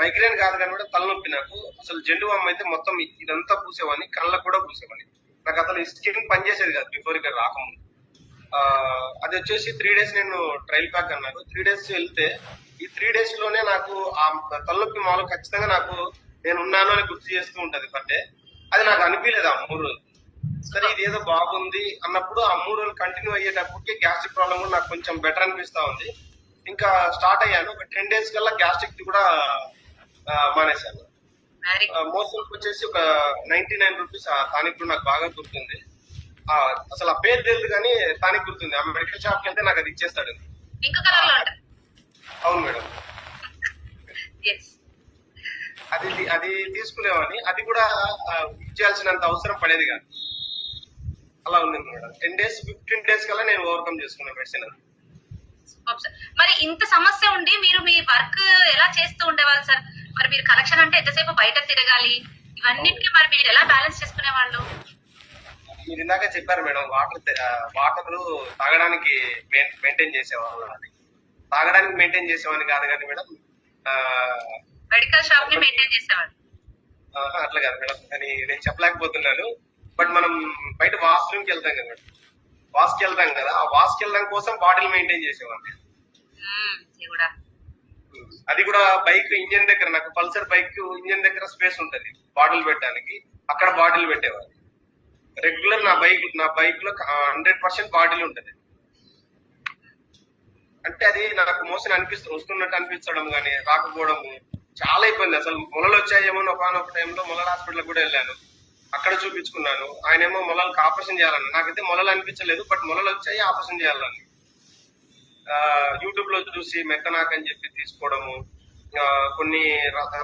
Migraine కాదు కానీ కూడా తలనొప్పి నాకు. అసలు జెండు బామ్ అయితే మొత్తం ఇదంతా పూసేవాడిని కళ్ళకు కూడా పూసేవాడిని. నాకు అసలు స్కిన్ పనిచేసేది కాదు బిఫోర్ ఇక్కడ రాకముందు. అది వచ్చేసి త్రీ డేస్ నేను ట్రైల్ ప్యాక్ అన్నారు త్రీ డేస్ వెళ్తే ఈ త్రీ డేస్లోనే నాకు ఆ తలనొప్పి మాలో ఖచ్చితంగా నాకు నేను ఉన్నాను అని గుర్తు చేస్తూ ఉంటది బట్టే అది నాకు అనిపించలేదు ఆ మూడు రోజులు. సరే ఇది ఏదో బాగుంది అన్నప్పుడు ఆ మూడు రోజులు కంటిన్యూ అయ్యేటప్పటికి గ్యాస్ట్రిక్ ప్రాబ్లం కూడా నాకు కొంచెం బెటర్ అనిపిస్తా ఉంది. ఇంకా స్టార్ట్ అయ్యాను. ఒక టెన్ డేస్ కల్లా గ్యాస్ట్రిక్ కూడా మానేశాను. మోషన్ వచ్చేసి ఒక నైన్టీ నైన్ రూపీస్ ఆ టానిక్ నాకు బాగా గుర్తుంది. అసలు ఆ పేరు తెలియదు కానీ టానిక్ గుర్తుంది. ఆ మెడికల్ షాప్కి వెళ్తే నాకు అది ఇచ్చేస్తాడు. అవును మేడం. అది అది తీసుకునేవాడిని. అది కూడా ఇచ్చేయాల్సినంత అవసరం పడేది కాదు. అలా ఉంది madam. Ten days fifteen days కల్లా నేను ఓవర్కమ్ చేసుకున్నాను మెడిసిన్ మరి ఇంత సమస్య ఉండి మీరు మీ వర్క్ ఎలా చేస్తూ ఉండేవాళ్ళు సార్? మరి మీరు కలెక్షన్ అంటే ఎంతసేపు బయట తిరగాలి? ఇవన్నిటికీ మరి మీరు ఎలా బ్యాలెన్స్ చేసుకునే వాళ్ళు మీరు ఇందాక చెప్పారు మేడం వాటర్ వాటర్ తాగడానికి మెయింటైన్ చేసేవాళ్ళు తాగడానికి మెయింటైన్ చేసేవాడిని కాదు కానీ మేడం మెడికల్ షాప్ని మెయింటైన్ చేసేవాళ్ళు. అట్లా కాదు మేడం. అని నేను చెప్పలేకపోతున్నాను. బట్ మనం బయట వాష్రూమ్కి వెళ్తాం కదా మేడం. వాష్కి వెళ్తాం కదా ఆ వాష్కి వెళ్ళడం కోసం బాటిల్ మెయింటైన్ చేసేవాడిని. అది కూడా బైక్ ఇంజన్ దగ్గర నాకు పల్సర్ బైక్ ఇంజన్ దగ్గర స్పేస్ ఉంటది బాటిల్ పెట్టడానికి. అక్కడ బాటిల్ పెట్టేవారు రెగ్యులర్ నా బైక్ నా బైక్లో హండ్రెడ్ పర్సెంట్ బాటిల్ ఉంటది. అంటే అది నాకు మోషన్ అనిపిస్తుంది వస్తున్నట్టు అనిపించడం కానీ రాకపోవడము. చాలా ఇబ్బంది అసలు మొలలు వచ్చాయేమో ఒకనొక టైంలో మొలల హాస్పిటల్ కూడా వెళ్ళాను. అక్కడ చూపించుకున్నాను. ఆయన ఏమో మొలలకు ఆపరేషన్ చేయాలని. నాకైతే మొలలు అనిపించలేదు బట్ మొలలు వచ్చాయి ఆపరేషన్ చేయాలని. యూట్యూబ్లో చూసి మెత్తనాక్ అని చెప్పి తీసుకోవడము. కొన్ని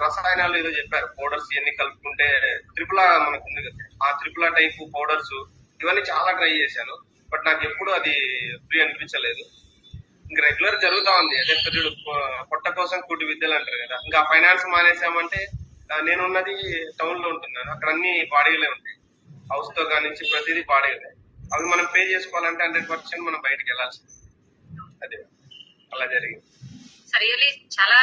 రసాయనాలు ఏదో చెప్పారు పౌడర్స్ ఇవన్నీ కలుపుకుంటే త్రిపుల మనకు ఉంది కదా. ఆ త్రిపుల టైప్ పౌడర్స్ ఇవన్నీ చాలా ట్రై చేశాను బట్ నాకు ఎప్పుడు అది ఫ్రీ అనిపించలేదు. ఇంకా రెగ్యులర్ జరుగుతా ఉంది. అదే పెద్దడు పొట్ట కోసం కూటి విద్యలు అంటారు కదా. ఇంకా ఫైనాన్స్ మానేసామంటే నేనున్నది టౌన్లో ఉంటున్నాను అక్కడ అన్ని బాడీలే ఉంటాయి. హౌస్తో కానించి ప్రతిదీ బాడీలే. అవి మనం పే చేసుకోవాలంటే హండ్రెడ్ పర్సెంట్ మనం బయటకు వెళ్ళాల్సింది. అదే. అలా జరిగింది. రియల్లీ చాలా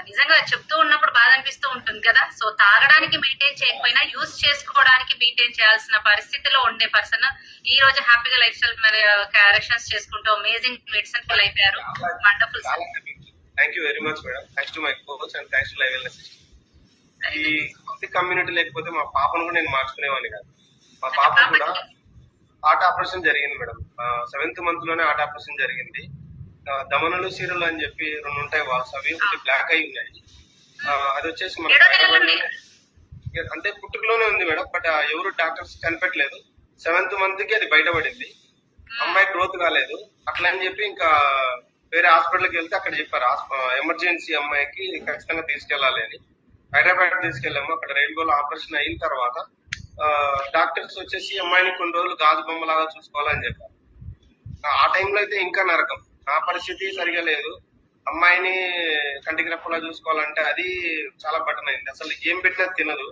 నిజంగా చెప్తూ ఉన్నప్పుడు బాధ అనిపిస్తూ ఉంటుంది కదా? సో తాగడానికి మెయింటైన్ చేయకపోయినా యూజ్ చేసుకోవడానికి మెయింటైన్ చేయాల్సిన పరిస్థితిలో ఉండే పర్సన్ ఈ రోజు హ్యాపీగా లైఫ్ స్టైల్ కరెక్షన్స్ చేసుకుంటూ అమేజింగ్ మెడిసిన్ ఫుల్ అయిపోయారు. Wonderful thank you very much madam thanks to my coach and thanks to Live Wellness ఈ కమ్యూనిటీ లేకపోతే మా పాపను కూడా నేను మార్చుకునేవాడిని కాదు. మా పాప కూడా హార్ట్ ఆపరేషన్ జరిగింది మేడం. సెవెంత్ మంత్లోనే హార్ట్ ఆపరేషన్ జరిగింది. దమనులు సీరులు అని చెప్పి రెండు ఉంటాయి వాల్స్ అవి బ్లాక్ అయి ఉన్నాయి. అది వచ్చేసి మన? అంటే పుట్టుకలోనే ఉంది మేడం బట్ ఎవరు డాక్టర్స్ కనిపెట్టలేదు. సెవెంత్ మంత్కి అది బయటపడింది. అమ్మాయి గ్రోత్ కాలేదు. అట్లా అని చెప్పి ఇంకా వేరే హాస్పిటల్కి వెళ్తే అక్కడ చెప్పారు. ఎమర్జెన్సీ అమ్మాయికి ఖచ్చితంగా తీసుకెళ్ళాలి అని. హైదరాబాద్ తీసుకెళ్ళాము. అక్కడ రైల్వేలో ఆపరేషన్ అయిన తర్వాత డాక్టర్స్ వచ్చేసి అమ్మాయిని కొన్ని రోజులు గాజు బొమ్మలాగా చూసుకోవాలని చెప్పారు. ఆ టైంలో అయితే ఇంకా నరకం. నా పరిస్థితి సరిగా లేదు. అమ్మాయిని కంటికి రెప్పలా చూసుకోవాలంటే అది చాలా బటన్ అయింది అసలు ఏం పెట్టినా తినదు.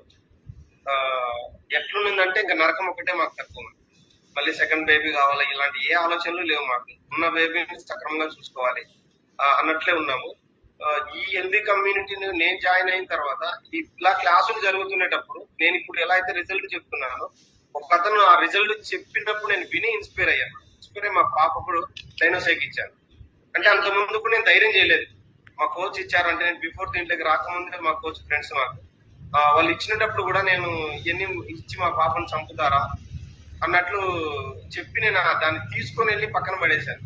ఎట్లుందంటే ఇంకా నరకం ఒకటే మాకు తక్కువ. ఉంది. మళ్ళీ సెకండ్ బేబీ కావాలి ఇలాంటి ఏ ఆలోచనలు లేవు మాకు. ఉన్న బేబీని సక్రమంగా చూసుకోవాలి అన్నట్లే ఉన్నాము. ఈ ఎల్బీ కమ్యూనిటీని నేను జాయిన్ అయిన తర్వాత ఇట్లా ఇలా క్లాసులు జరుగుతున్నప్పుడు నేను ఇప్పుడు ఎలా అయితే రిజల్ట్ చెప్తున్నానో ఒక అతను ఆ రిజల్ట్ చెప్పినప్పుడు నేను విని ఇన్స్పైర్ అయ్యాను ఇన్స్పైర్ అయ్యి మా పాపప్పుడు డైనోసైక్ ఇచ్చాను అంటే అంత ముందుకు నేను ధైర్యం చేయలేదు. మా కోచ్ ఇచ్చారంటే నేను బిఫోర్ దీంట్లోకి రాకముందే మా కోచ్ ఫ్రెండ్స్ మాకు వాళ్ళు ఇచ్చినప్పుడు కూడా నేను ఎన్ని ఇచ్చి మా పాపను చంపుతారా అన్నట్లు చెప్పి నేను దాన్ని తీసుకొని వెళ్ళి పక్కన పడేశాను.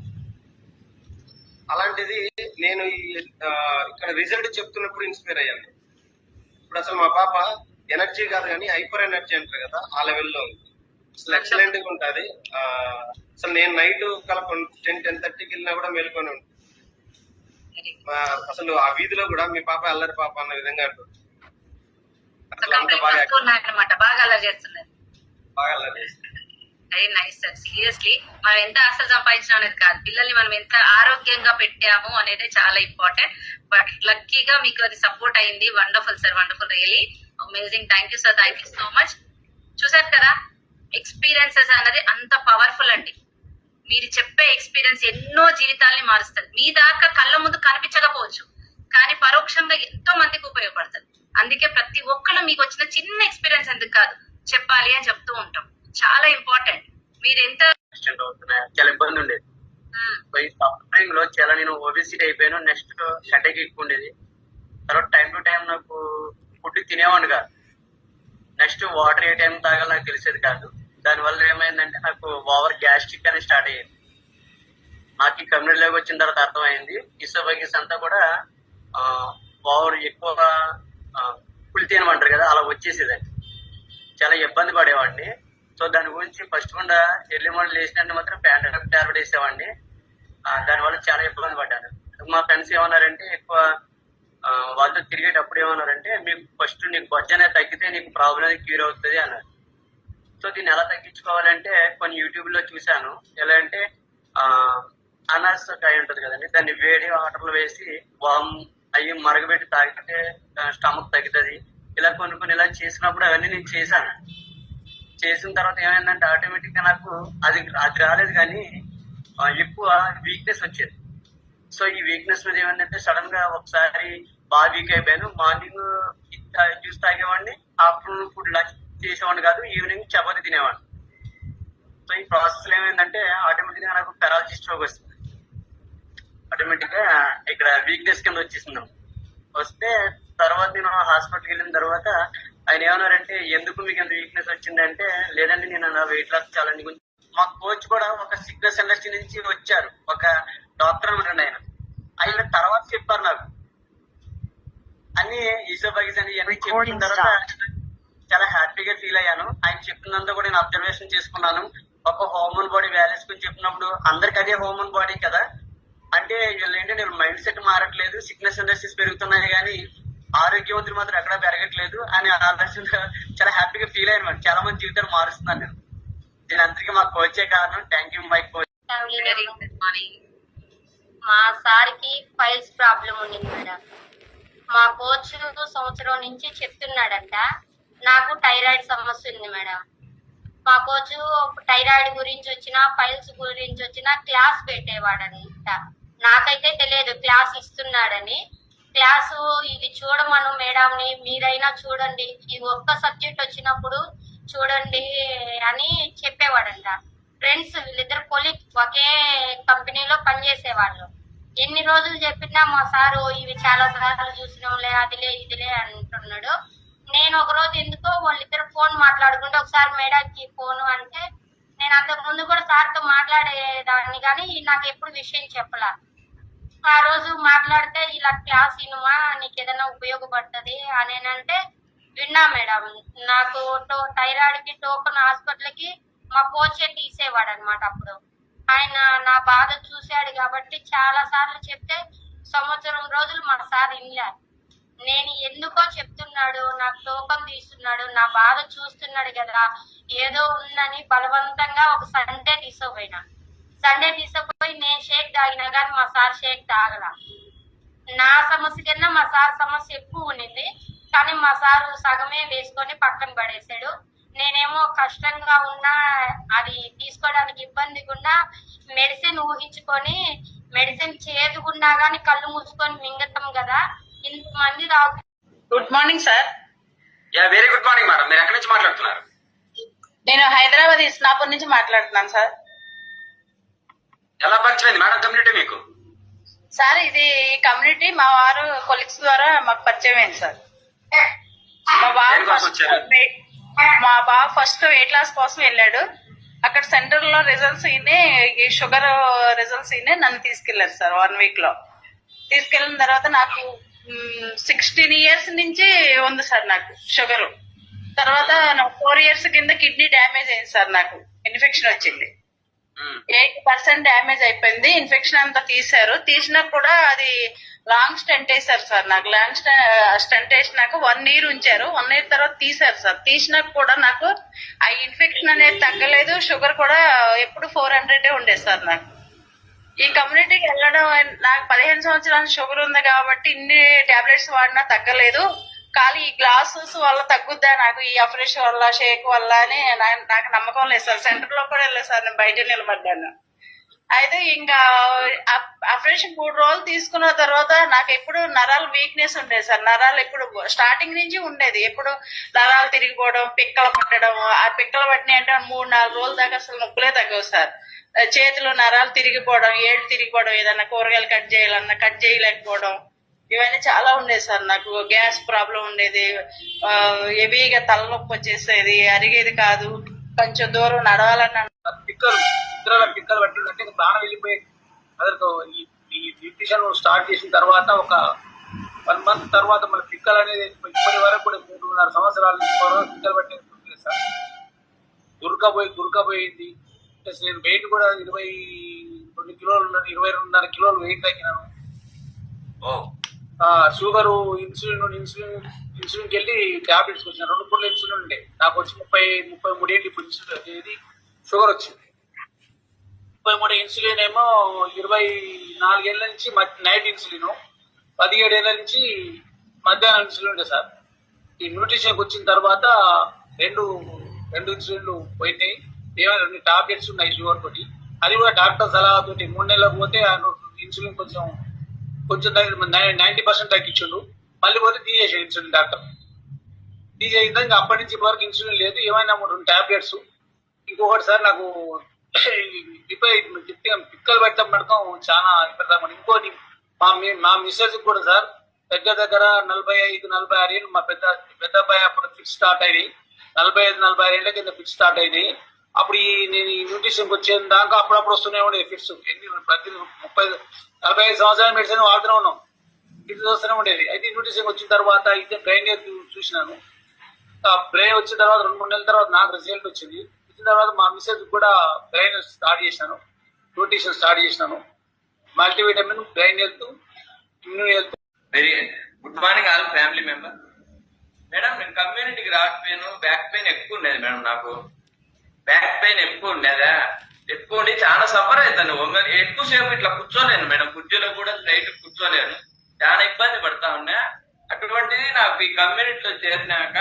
అలాంటిది నేను ఇక్కడ రిజల్ట్ చెప్తున్నప్పుడు ఇన్స్పైర్ అయ్యాను. ఇప్పుడు అసలు మా పాప ఎనర్జీ కాదు కానీ హైపర్ ఎనర్జీ అంటారు కదా ఆ లెవెల్లో ఉంది. అసలు ఎక్సలెంట్గా ఉంటుంది. అసలు నేను నైట్ కల టెన్ టెన్ థర్టీకి వెళ్ళినా కూడా మేలుకొని ఉంటుంది మా- అసలు ఆ వీధిలో కూడా మీ పాప అల్లరి పాప అన్న విధంగా అంటుంది. బాగా కంప్లీట్ ఉన్నారనమాట బాగా అలా చేస్తున్నారు. బాగా అల్లరి చేస్తుంది. వెరీ నైస్ సార్ సీరియస్లీ మనం ఎంత అసలు సంపాదించాం అనేది కాదు. పిల్లల్ని మనం ఎంత ఆరోగ్యంగా పెట్టాము అనేది చాలా ఇంపార్టెంట్ బట్ లక్కీగా మీకు అది సపోర్ట్ అయింది. Wonderful sir wonderful really amazing thank you sir thank you so much చూసారు కదా? ఎక్స్పీరియన్సెస్ అన్నది అంత పవర్ఫుల్ అండి. మీరు చెప్పే ఎక్స్పీరియన్స్ ఎన్నో జీవితాల్ని మారుస్తుంది. మీ దాకా కళ్ళ ముందు కనిపించకపోవచ్చు. కానీ పరోక్షంగా ఎంతో మందికి ఉపయోగపడుతుంది. అందుకే ప్రతి ఒక్కళ్ళు మీకు వచ్చిన చిన్న ఎక్స్పీరియన్స్ ఎందుకు కాదు? చెప్పాలి అని చెప్తూ ఉంటాం. చాలా ఇంపార్టెంట్ మీరు ఎంత చాలా ఇబ్బంది ఉండేది. సఫరింగ్లో చాలా నేను ఓబిసిటీ అయిపోయాను నెక్స్ట్ హెడేక్ ఎక్కువ ఉండేది. తర్వాత టైం టు టైం నాకు ఫుడ్ తినేవాడిని కాదు. నెక్స్ట్ వాటర్ ఏ టైం తాగాలో నాకు తెలిసేది కాదు. దానివల్ల ఏమైందంటే నాకు ఓవర్ గ్యాస్ట్రిక్ అనేది స్టార్ట్ అయ్యింది. నాకు ఈ కమ్యూనిటీలోకి వచ్చిన తర్వాత అర్థమైంది. ఇసోబగిస్ అంతా కూడా ఓవర్ ఎక్కువ పులితి అనమంటారు కదా అలా వచ్చేసేదండి. చాలా ఇబ్బంది పడేవాడిని. సో దాని గురించి ఫస్ట్ కూడా ఎర్లీ మార్నింగ్ లేచినట్టు మాత్రం ప్యాండమిక్ టాబ్లెట్ వేసేవాడిని. దాని దానివల్ల చాలా ఇబ్బంది పడ్డాను. మా ఫ్రెండ్స్ ఏమన్నారంటే ఎక్కువ వాళ్ళతో తిరిగేటప్పుడు ఏమన్నారంటే మీకు ఫస్ట్ నీకు బొజ్జ అనేది తగ్గితే నీకు ప్రాబ్లం అనేది క్యూర్ అవుతుంది అన్నారు. సో దీన్ని ఎలా తగ్గించుకోవాలంటే కొన్ని యూట్యూబ్లో చూశాను. ఎలా అంటే ఆ కాయ ఉంటుంది కదండి దాన్ని వేడి వాటర్లో వేసి వామ్ అవి మరగబెట్టి తాగితే స్టమక్ తగ్గుతుంది. ఇలా కొన్ని కొన్ని ఇలా చేసినప్పుడు అవన్నీ నేను చేశాను. చేసిన తర్వాత ఏమైందంటే ఆటోమేటిక్గా నాకు అది అది రాలేదు కానీ ఎక్కువ వీక్నెస్ వచ్చేది. సో ఈ వీక్నెస్ మీద ఏమైందంటే సడన్గా ఒకసారి బాగా వీక్ అయిపోయాను. మార్నింగ్ జ్యూస్ తాగేవాడిని. ఆఫ్టర్నూన్ ఫుడ్ లంచ్ చేసేవాడిని కాదు ఈవినింగ్ చపాతి తినేవాడిని. సో ఈ ప్రాసెస్లో ఏమైందంటే ఆటోమేటిక్గా నాకు పెరాలసిస్ స్ట్రోక్ వస్తుంది. ఆటోమేటిక్గా ఇక్కడ వీక్నెస్ కింద వచ్చేసింది. వస్తే తర్వాత నేను హాస్పిటల్కి వెళ్ళిన తర్వాత ఆయన ఏమన్నారంటే ఎందుకు మీకు ఎంత వీక్నెస్ వచ్చిందంటే లేదండి నేను అలా వెయిట్ లాస్ ఛాలెంజ్ గురించి. మా కోచ్ కూడా ఒక సిగ్నస్ ఇండస్ట్రీ నుంచి వచ్చారు. ఒక డాక్టర్ అనమాట ఆయన. ఆయన తర్వాత చెప్పారు నాకు. అన్ని ఈసోబైస్ అని ఇవన్నీ చెప్పిన తర్వాత చాలా హ్యాపీగా ఫీల్ అయ్యాను. ఆయన చెప్పినంత కూడా నేను అబ్జర్వేషన్ చేసుకున్నాను. ఒక హోమన్ బాడీ వ్యాలీస్ గురించి చెప్పినప్పుడు అందరికి అదే హోమన్ బాడీ కదా. అంటే వీళ్ళు ఏంటి నేను మైండ్ సెట్ మారట్లేదు. సిక్నెస్ ఇండస్ట్రీస్ పెరుగుతున్నాయి కానీ ఆరోగ్యవంతులు మాత్రం ఎక్కడ పెరగట్లేదు అని ఆలోచన చాలా హ్యాపీగా ఫీల్ అయ్యాను మేడం. చాలా మంది జీవితాలు మారుస్తున్నాను నేను దీని అందరికీ మా కోచే కారణం. థ్యాంక్ యూ మై కోచ్ మా సార్కి ఫైల్స్ ప్రాబ్లం ఉంది మేడం. మా కోచ్ సంవత్సరం నుంచి చెప్తున్నాడంట నాకు థైరాయిడ్ సమస్య ఉంది మేడం. మా కోచ్ థైరాయిడ్ గురించి వచ్చిన ఫైల్స్ గురించి వచ్చిన క్లాస్ పెట్టేవాడంట. నాకైతే తెలియదు క్లాస్ ఇస్తున్నాడని. క్లాసు ఇది చూడమను మేడంని మీరైనా చూడండి. ఈ ఒక్క సబ్జెక్ట్ వచ్చినప్పుడు చూడండి అని చెప్పేవాడంట. ఫ్రెండ్స్ వీళ్ళిద్దరు కొలిక్ ఒకే కంపెనీలో పనిచేసేవాళ్ళు. ఎన్ని రోజులు చెప్పినా మా సారు ఇవి చాలా సార్లు చూసినాంలే అదిలే ఇదిలే అంటున్నాడు. నేను ఒక రోజు ఎందుకో వాళ్ళిద్దరు ఫోన్ మాట్లాడుకుంటే ఒకసారి మేడంకి ఫోను అంటే నేను అంతకు ముందు కూడా సార్తో మాట్లాడేదాన్ని కానీ నాకు ఎప్పుడు విషయం చెప్పలా. ఆ రోజు మాట్లాడితే ఇలా క్లాస్ ఇనుమా నీకు ఏదైనా ఉపయోగపడుతుంది అని అంటే విన్నా మేడం. నాకు టో- థైరాయిడ్కి టోకన్ హాస్పిటల్కి మా కోచే తీసేవాడు అనమాట అప్పుడు. ఆయన నా బాధ చూశాడు కాబట్టి చాలా సార్లు చెప్తే సంవత్సరం రోజులు మా సార్ ఇన్లే నేను ఎందుకో చెప్తున్నాడు నాకు టోకన్ తీస్తున్నాడు నా బాధ చూస్తున్నాడు కదా ఏదో ఉందని బలవంతంగా ఒక సండే తీసుకుపోయినా సండే తీసుకుపోయి నేను షేక్ తాగినా కానీ మా సార్ షేక్ తాగల నా సమస్య కన్నా మా సార్ సమస్య ఎక్కువ ఉండింది కానీ మా సారు సగమే వేసుకొని పక్కన పడేసాడు నేనేమో కష్టంగా ఉన్నా అది తీసుకోవడానికి ఇబ్బంది గుండా మెడిసిన్ ఊహించుకొని మెడిసిన్ చేదుగున్నా కానీ కళ్ళు మూసుకొని మింగతాం కదా ఇంతమంది తాగు good morning sir yeah very good morning madam మీరు ఎక్కడి నుంచి మాట్లాడుతున్నారు? నేను హైదరాబాద్ ఇస్నాపూర్ నుంచి మాట్లాడుతున్నాను సార్ ఎలా పరిచయమైంది మేడం కమ్యూనిటీ మీకు? సార్ ఇది కమ్యూనిటీ మా వారు కొలిక్స్ ద్వారా మాకు పరిచయం అయింది సార్. మా బాబు ఫస్ట్? మా బాబు ఫస్ట్ వెయిట్ లాస్ కోసం వెళ్ళాడు. అక్కడ సెంటర్లో రిజల్ట్స్ అయినే ఈ షుగర్ రిజల్ట్స్ అయినే నన్ను తీసుకెళ్ళారు సార్ వన్ వీక్లో. తీసుకెళ్ళిన తర్వాత నాకు సిక్స్టీన్ ఇయర్స్ నుంచి ఉంది సార్ నాకు షుగర్ తర్వాత ఫోర్ ఇయర్స్ కింద కిడ్నీ డ్యామేజ్ అయింది సార్ నాకు. ఇన్ఫెక్షన్ వచ్చింది. Hmm. ఎయిటీ పర్సెంట్ డ్యామేజ్ అయిపోయింది. ఇన్ఫెక్షన్ అంతా తీశారు. తీసినా కూడా అది లాంగ్ స్టెంట్ వేసారు సార్ నాకు. లాంగ్ స్టెంట్ వేసినాక వన్ ఇయర్ ఉంచారు. వన్ ఇయర్ తర్వాత తీశారు సార్. తీసినా కూడా నాకు ఆ ఇన్ఫెక్షన్ అనేది తగ్గలేదు. షుగర్ కూడా ఎప్పుడు ఫోర్ హండ్రెడ్ ఉండేది సార్ నాకు. ఈ కమ్యూనిటీకి వెళ్ళడం నాకు పదిహేను సంవత్సరాల షుగర్ ఉంది కాబట్టి ఇన్ని టాబ్లెట్స్ వాడినా తగ్గలేదు. కానీ ఈ గ్లాసెస్ వల్ల తగ్గుద్దా? నాకు ఈ ఆపరేషన్ వల్ల షేక్ వల్ల అని నా- నాకు నమ్మకం లేదు సార్. సెంటర్లో కూడా వెళ్ళలేదు సార్. నేను బయట నిలబడ్డాను. అయితే ఇంకా ఆపరేషన్ మూడు రోజులు తీసుకున్న తర్వాత నాకు ఎప్పుడు నరాలు వీక్నెస్ ఉండేది సార్. నరాలు ఎప్పుడు స్టార్టింగ్ నుంచి ఉండేది. ఎప్పుడు నరాలు తిరిగిపోవడం పిక్కలు పట్టడం ఆ పిక్కలు పట్టినాయి అంటే మూడు నాలుగు రోజుల దాకా అసలు నొప్పులే తగ్గవు సార్. చేతిలో నరాలు తిరిగిపోవడం ఏళ్ళు తిరిగిపోవడం ఏదన్నా కూరగాయలు కట్ చేయాలన్నా కట్ చేయలేకపోవడం ఇవన్నీ చాలా ఉండేది సార్. నాకు గ్యాస్ ప్రాబ్లం ఉండేది. హెవీగా తలనొప్పి వచ్చేసేది. అరిగేది కాదు. కొంచెం దూరం నడవాలన్నా పిక్కలు ఇతరుల పిక్కలు పట్టిందంటే ప్రాణం అదొక ఈ న్యూట్రిషన్ స్టార్ట్ చేసిన తర్వాత ఒక వన్ మంత్ తర్వాత మన పిక్కలు అనేది ఇప్పటి వరకు కూడా మూడున్నర సంవత్సరాల నుంచి కూడా పిక్కలు పట్టేది సార్. గురకపోయి గురకపోయింది ప్లస్ నేను వెయిట్ కూడా ఇరవై రెండు కిలోలు ఇరవై రెండున్నర కిలోలు వెయిట్ తగ్గినాను. ఓ. షుగర్ ఇన్సులిన్ ఇన్సులిన్ ఇన్సులిన్కి వెళ్ళి ట్యాబ్లెట్స్ వచ్చిన రెండు పూట్ల ఇన్సులిన్ ఉండే. నాకు వచ్చి ముప్పై ముప్పై మూడేళ్ళు ఇప్పుడు ఇన్సులిన్ ఇది షుగర్ వచ్చింది. ముప్పై మూడు ఇన్సులిన్ ఏమో ఇరవై నాలుగేళ్ళ నుంచి మధ్య- నైట్ ఇన్సులిన్ పదిహేడేళ్ళ నుంచి మధ్యాహ్నం ఇన్సులిన్ ఉండే సార్. ఈ న్యూట్రిషన్కి వచ్చిన తర్వాత రెండు రెండు ఇన్సులిన్లు పోయినాయి. ఏమైనా రెండు టాబ్లెట్స్ ఉన్నాయి షుగర్ తోటి. అది కూడా డాక్టర్ సలహాతోటి మూడు నెలలకు పోతే ఇన్సులిన్ కొంచెం కొంచెం నైన్టీ పర్సెంట్ తగ్గించుండు. మళ్ళీ పోతే తీసేసి ఇన్సులిన్ డాక్టర్. తీసేసిన ఇంకా అప్పటి నుంచి ఇప్పటివరకు ఇన్సులిన్ లేదు. ఏమైనా రెండు టాబ్లెట్స్. ఇంకొకటి సార్ నాకు ఇప్పటి పిక్కలు పెట్టడం పెడతాం. చాలా ఇబ్బందిగా ఇంకోటి మా మా మిస్సెస్ కూడా సార్ దగ్గర దగ్గర నలభై ఐదు నలభై ఆరు ఏళ్ళు మా పెద్ద పెద్ద అబ్బాయి అప్పుడు ఫిక్స్ స్టార్ట్ అయింది నలభై ఐదు నలభై ఆరు ఏళ్ళ కింద ఫిక్స్ స్టార్ట్ అయింది అప్పుడు ఈ నేను ఈ న్యూట్రిషన్కి వచ్చేది దాకా అప్పుడప్పుడు వస్తూనే ఉండేది ఫిట్స్ ఎన్ని ప్రతి ముప్పై నలభై ఐదు సంవత్సరాల మెడిసిన్ వాడుతూనే ఉన్నాం. ఫిట్స్ వస్తూనే ఉండేది అయితే న్యూట్రిషన్ వచ్చిన తర్వాత అయితే బ్రెయిన్ చూసినాను. బ్రెయిన్ వచ్చిన తర్వాత రెండు మూడు నెలల తర్వాత నాకు రిజల్ట్ వచ్చింది. వచ్చిన తర్వాత మా మిస్సెస్ కూడా బ్రెయిన్ స్టార్ట్ చేసినాను. న్యూట్రిషన్ స్టార్ట్ చేసినాను. Multivitamin brain health immune health very good morning all family member madam నేను కమ్యూనిటీకి రాకపోయాను బ్యాక్ పెయిన్ ఎక్కువ ఉండేది మేడం నాకు. బ్యాక్ పెయిన్ ఎక్కువ ఉండేదా? ఎక్కువ ఉండి చాలా సఫర్ అవుతాను ఎక్కువసేపు ఇట్లా కూర్చోలేను మేడం. కుర్చీలో కూడా స్ట్రైట్ కూర్చోలేను. చాలా ఇబ్బంది పడతా ఉన్నా. అటువంటిది నాకు ఈ కమ్యూనిటీలో చేరినాక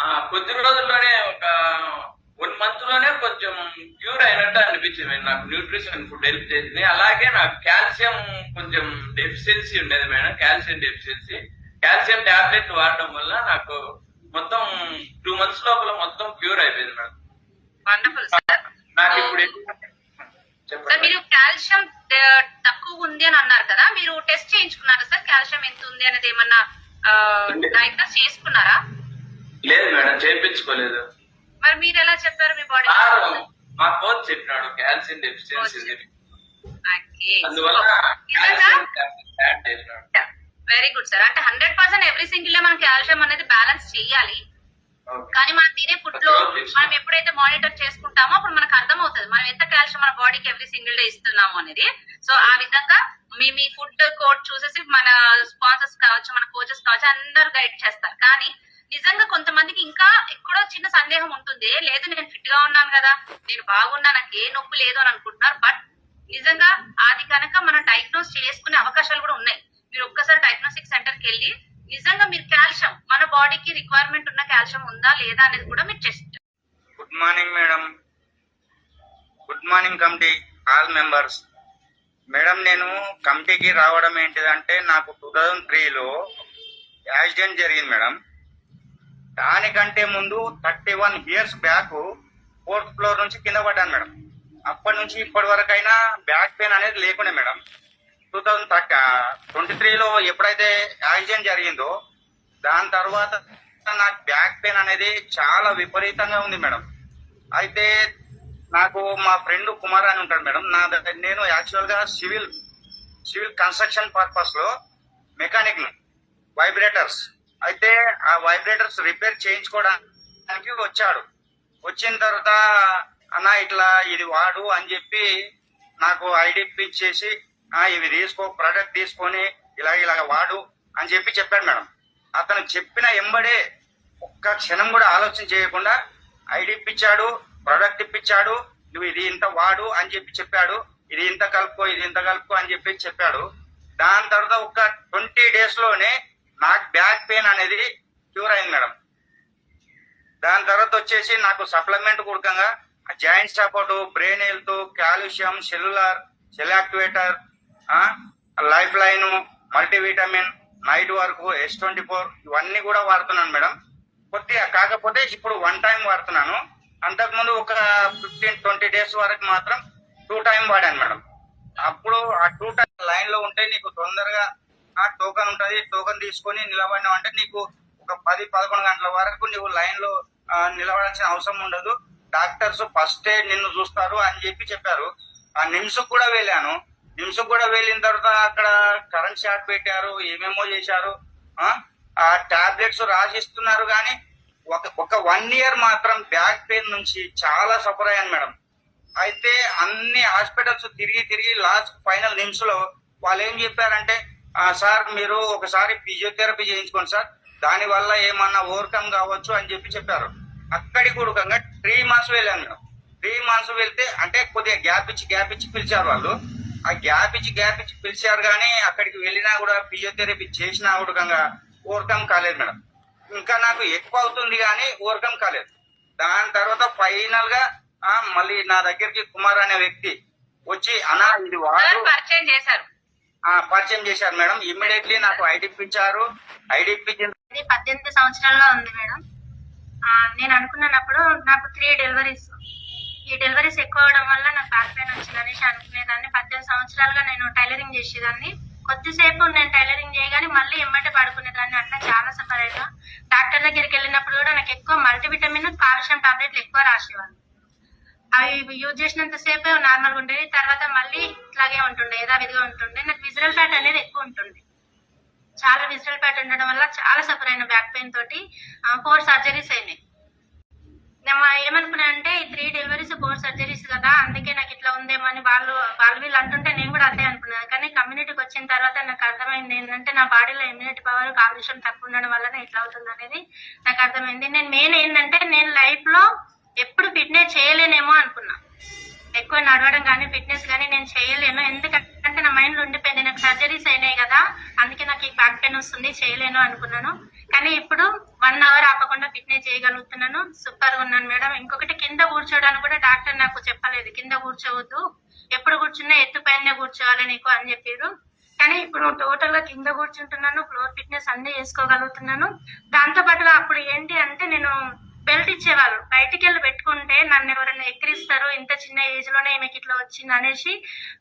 ఆ కొద్ది రోజుల్లోనే ఒక వన్ మంత్లోనే కొంచెం క్యూర్ అయినట్టు అనిపించింది నాకు న్యూట్రిషన్ ఫుడ్ హెల్ప్ చేసింది. అలాగే నాకు కాల్షియం కొంచెం డెఫిషియన్సీ ఉండేది madam. Calcium deficiency calcium tablet వాడడం వల్ల నాకు మొత్తం టూ మంత్స్ లోపల మొత్తం క్యూర్ అయిపోయింది మేడం. వండర్ఫుల్ సార్ నాకు ఇప్పుడు ఎక్కువ- సార్ చెప్పండి మీరు కాల్షియం తక్కువ ఉంది అని అన్నారు కదా మీరు టెస్ట్ చేయించుకున్నారా సార్ కాల్షియం ఎంత ఉంది అనేది ఏమన్నా డయాగ్నోస్ చేసుకున్నారా? లేదు మేడం చేయించుకోలేదు. మరి మీరు ఎలా చెప్పారు మీ బాడీ మా కోచ్ చెప్పినాడు కాల్షియం డెఫిషియన్సీ అందువల్ల వెరీ గుడ్ సార్ అంటే hundred percent every single day మనం కాల్షియం అనేది బ్యాలెన్స్ చేయాలి. కానీ మనం తినే ఫుడ్లో మనం ఎప్పుడైతే మానిటర్ చేసుకుంటామో అప్పుడు మనకు అర్థమవుతుంది. మనం ఎంత కాల్షియం మన బాడీకి ఎవ్రీ సింగిల్ డే ఇస్తున్నాము అనేది. సో ఆ విధంగా మీ మీ ఫుడ్ కోడ్ చూసేసి మన స్పాన్సర్స్ కావచ్చు మన కోచెస్ కావచ్చు అందరు గైడ్ చేస్తారు. కానీ నిజంగా కొంతమందికి ఇంకా ఎక్కడో చిన్న సందేహం ఉంటుంది. లేదు నేను ఫిట్గా ఉన్నాను కదా నేను బాగున్నా నాకు ఏ నొప్పి లేదు అని అనుకుంటున్నారు. బట్ నిజంగా అది కనుక మనం డయాగ్నోస్ చేసుకునే అవకాశాలు కూడా ఉన్నాయి. మీరు ఒక్కసారి డయాగ్నోస్టిక్ సెంటర్కి వెళ్ళి నిజంగా మీరు కాల్షియం మన బాడీకి రిక్వైర్మెంట్ ఉన్న కాల్షియం ఉందా లేదా అనేది కూడా మీరు chest good morning madam good morning committee all members madam నేను కమిటీకి రావడం ఏంటిదంటే నాకు టూ థౌజండ్ త్రీలో యాక్సిడెంట్ జరిగింది మేడం దానికంటే ముందు thirty one years back fourth floor నుంచి కింద పడ్డాను మేడం అప్పటి నుంచి ఇప్పటి వరకు అయినా బ్యాక్ పెయిన్ అనేది లేకుండా madam two thousand thirty twenty త్రీలో ఎప్పుడైతే యాక్సిడెంట్ జరిగిందో దాని తర్వాత నాకు బ్యాక్ పెయిన్ అనేది చాలా విపరీతంగా ఉంది మేడం. అయితే నాకు మా ఫ్రెండ్ కుమార్ అని ఉంటాడు మేడం. నా దగ్గర నేను యాక్చువల్గా సివిల్ సివిల్ కన్స్ట్రక్షన్ పర్పస్లో మెకానిక్ వైబ్రేటర్స్. అయితే ఆ వైబ్రేటర్స్ రిపేర్ చేయించుకోవడానికి వచ్చాడు. వచ్చిన తర్వాత అన్న ఇట్లా ఇది వాడు అని చెప్పి నాకు ఐడి ఇచ్చేసి ఇవి తీసుకో ప్రోడక్ట్ తీసుకొని ఇలా ఇలా వాడు అని చెప్పి చెప్పాడు మేడం. అతను చెప్పిన ఎంబడే ఒక్క క్షణం కూడా ఆలోచన చేయకుండా ఐడి ఇప్పించాడు ప్రోడక్ట్ ఇప్పించాడు నువ్వు ఇది ఇంత వాడు అని చెప్పి చెప్పాడు ఇది ఇంత కలుపుకో ఇది ఇంత కలుపుకో అని చెప్పి చెప్పాడు. దాని తర్వాత ఒక ట్వంటీ డేస్లోనే నాకు బ్యాక్ పెయిన్ అనేది క్యూర్ అయింది మేడం. దాని తర్వాత వచ్చేసి నాకు supplement కూడకంగా joint support brain health calcium cellular cell activator lifeline multivitamin night work S twenty four ఇవన్నీ కూడా వాడుతున్నాను మేడం. కొద్దిగా కాకపోతే ఇప్పుడు వన్ టైం వాడుతున్నాను. అంతకుముందు ఒక ఫిఫ్టీన్ ట్వంటీ డేస్ వరకు మాత్రం టూ టైం వాడాను మేడం. అప్పుడు ఆ టూ టైం లైన్లో ఉంటే నీకు తొందరగా ఆ టోకన్ ఉంటుంది. టోకన్ తీసుకొని నిలబడినావు అంటే నీకు ఒక పది పదకొండు గంటల వరకు నువ్వు లైన్లో నిలబడాల్సిన అవసరం ఉండదు. డాక్టర్స్ ఫస్ట్ నిన్ను చూస్తారు అని చెప్పి చెప్పారు. ఆ నిమ్స్ కూడా వెళ్ళాను నిమ్స్ కూడా వెళ్ళిన తర్వాత అక్కడ కరెంట్ షాట్ పెట్టారు ఏమేమో చేశారు ఆ, టాబ్లెట్స్ రాసిస్తున్నారు కానీ ఒక ఒక వన్ ఇయర్ మాత్రం బ్యాక్ పెయిన్ నుంచి చాలా సఫర్ అయ్యాను మేడం. అయితే అన్ని హాస్పిటల్స్ తిరిగి తిరిగి లాస్ట్ ఫైనల్ నిమ్స్లో వాళ్ళు ఏం చెప్పారంటే సార్ మీరు ఒకసారి ఫిజియోథెరపీ చేయించుకోండి సార్ దాని వల్ల ఏమన్నా ఓవర్కమ్ కావచ్చు అని చెప్పి చెప్పారు. అక్కడికి కూడకంగా త్రీ మంత్స్ వెళ్ళాను మేడం. త్రీ మంత్స్ వెళ్తే అంటే కొద్దిగా గ్యాప్ ఇచ్చి గ్యాప్ ఇచ్చి పిలిచారు వాళ్ళు. ఆ గ్యాప్ ఇచ్చి గ్యాప్ ఇచ్చి పిలిచారు కానీ అక్కడికి వెళ్ళినా కూడా ఫిజియోథెరపీ చేసినా కూడా ఓవర్కమ్ కాలేదు మేడం. ఇంకా నాకు ఎక్కువ అవుతుంది కానీ ఓవర్కమ్ కాలేదు. దాని తర్వాత ఫైనల్గా ఆ, మళ్ళీ నా దగ్గరికి కుమార్ అనే వ్యక్తి వచ్చి అన్నా ఇది సార్ పరిచయం చేశారు. ఆ, పరిచయం చేశారు మేడం. ఇమ్మీడియట్లీ నాకు ఐడి ఇప్పించారు. ఐడి ఇప్పించిన ఇది పద్దెనిమిది సంవత్సరాల్లో ఉంది మేడం. నేను అనుకున్నప్పుడు నాకు త్రీ డెలివరీస్ ఈ డెలివరీస్ ఎక్కువ అవడం వల్ల నాకు బ్యాక్ పెయిన్ వచ్చింది అనేసి అనుకునేదాన్ని. పద్దెనిమిది సంవత్సరాలుగా నేను టైలరింగ్ చేసేదాన్ని. కొద్దిసేపు నేను టైలరింగ్ చేయగానే మళ్ళీ ఎమ్మటే పడుకునేదాన్ని. అట్లా చాలా సఫర్ అయినా. డాక్టర్ దగ్గరికి వెళ్ళినప్పుడు కూడా నాకు ఎక్కువ మల్టీవిటమిన్ కాల్షియం టాబ్లెట్లు ఎక్కువ రాసేవాళ్ళు. అవి యూజ్ చేసినంత సేపు నార్మల్గా ఉండేది తర్వాత మళ్ళీ ఇట్లాగే ఉంటుండే యథావిధిగా ఉంటుండే. నాకు విజరల్ ఫ్యాట్ అనేది ఎక్కువ ఉంటుంది చాలా విజరల్ ఫ్యాట్ ఉండడం వల్ల చాలా సఫర్ అయిన బ్యాక్ పెయిన్ తోటి. ఫోర్ సర్జరీస్ అయినాయి. ఏమనుకున్నా అంటే త్రీ డెలివరీస్ ఫోర్ సర్జరీస్ కదా అందుకే నాకు ఇట్లా ఉందేమో అని వాళ్ళు వాళ్ళు వీళ్ళు అంటుంటే నేను కూడా అదే అనుకున్నాను కానీ కమ్యూనిటీకి వచ్చిన తర్వాత నాకు అర్థమైంది ఏంటంటే నా బాడీలో ఇమ్యూనిటీ పవర్ కాల్షియం తక్కువ ఉండడం వల్లనే ఇట్లా అవుతుంది అనేది నాకు అర్థమైంది. నేను మెయిన్ ఏంటంటే నేను లైఫ్లో ఎప్పుడు ఫిట్నెస్ చేయలేనేమో అనుకున్నా. ఎక్కువ నడవడం కానీ ఫిట్నెస్ కానీ నేను చేయలేను. ఎందుకంటే నా మైండ్ ఉండిపోయింది. నాకు సర్జరీస్ అయినాయి కదా. అందుకే నాకు ఈ బ్యాక్ పెయిన్ వస్తుంది. చేయలేను అనుకున్నాను. కానీ ఇప్పుడు వన్ అవర్ ఆపకుండా ఫిట్నెస్ చేయగలుగుతున్నాను. సూపర్ ఉన్నాను మేడం. ఇంకొకటి కింద కూర్చోడానికి కూడా డాక్టర్ నాకు చెప్పలేదు. కింద కూర్చోవద్దు. ఎప్పుడు కూర్చున్నా ఎత్తు పైన కూర్చోవాలి నీకు అని చెప్పారు. కానీ ఇప్పుడు టోటల్గా కింద కూర్చుంటున్నాను. ఫ్లోర్ ఫిట్నెస్ అన్ని చేసుకోగలుగుతున్నాను దాంతో పాటుగా అప్పుడు ఏంటి అంటే నేను బెల్ట్ ఇచ్చేవాళ్ళు బయటికి వెళ్ళి పెట్టుకుంటే నన్ను ఎవరైనా ఎక్కిరిస్తారు ఇంత చిన్న ఏజ్లోనే ఈమెకి ఇట్లా వచ్చింది అనేసి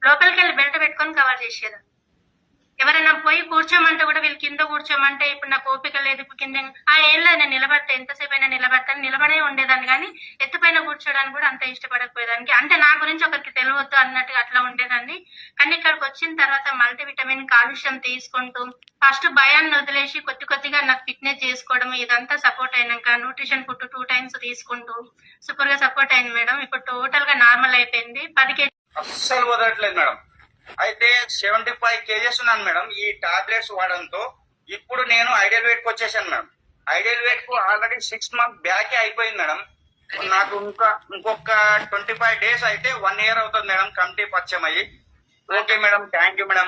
లోపలికి వెళ్ళి బెల్ట్ పెట్టుకొని కవర్ చేసేదాన్ని ఎవరైనా పోయి కూర్చోమంటే కూడా వీళ్ళు కింద కూర్చోమంటే ఇప్పుడు నాకు ఓపిక లేదు. ఇప్పుడు కింద ఆ ఏం నేను నిలబడతా ఎంతసేపు అయినా నిలబడతాను నిలబడే ఉండేదాన్ని కానీ ఎత్తుపైన కూర్చోడానికి కూడా అంత ఇష్టపడకపోయేదానికి. అంటే నా గురించి ఒకరికి తెలియవద్దు అన్నట్టుగా అట్లా ఉండేదాన్ని. కానీ ఇక్కడికి వచ్చిన తర్వాత మల్టీవిటమిన్ కాలుష్యం తీసుకుంటూ ఫస్ట్ భయాన్ని వదిలేసి కొద్ది కొద్దిగా నాకు ఫిట్నెస్ చేసుకోవడం ఇదంతా సపోర్ట్ అయినాక న్యూట్రిషన్ ఫుడ్ టూ టైమ్స్ తీసుకుంటూ సూపర్గా సపోర్ట్ అయింది మేడం. ఇప్పుడు టోటల్గా నార్మల్ అయిపోయింది. పది కేజీ అస్సలు వదలట్లేదు మేడం. అయితే సెవెంటీ ఫైవ్ కేజెస్ ఉన్నాను మేడం. ఈ టాబ్లెట్స్ వాడడంతో ఇప్పుడు నేను ఐడియల్ వెయిట్కి వచ్చేసాను మేడం. ఐడియల్ వెయిట్కు ఆల్రెడీ సిక్స్ మంత్ బ్యాక్ అయిపోయింది మేడం. నాకు ఇంకా ఇంకొక ట్వంటీ ఫైవ్ డేస్ అయితే వన్ ఇయర్ అవుతుంది మేడం కమిటీ పరిచయం అయ్యి okay madam thank you madam.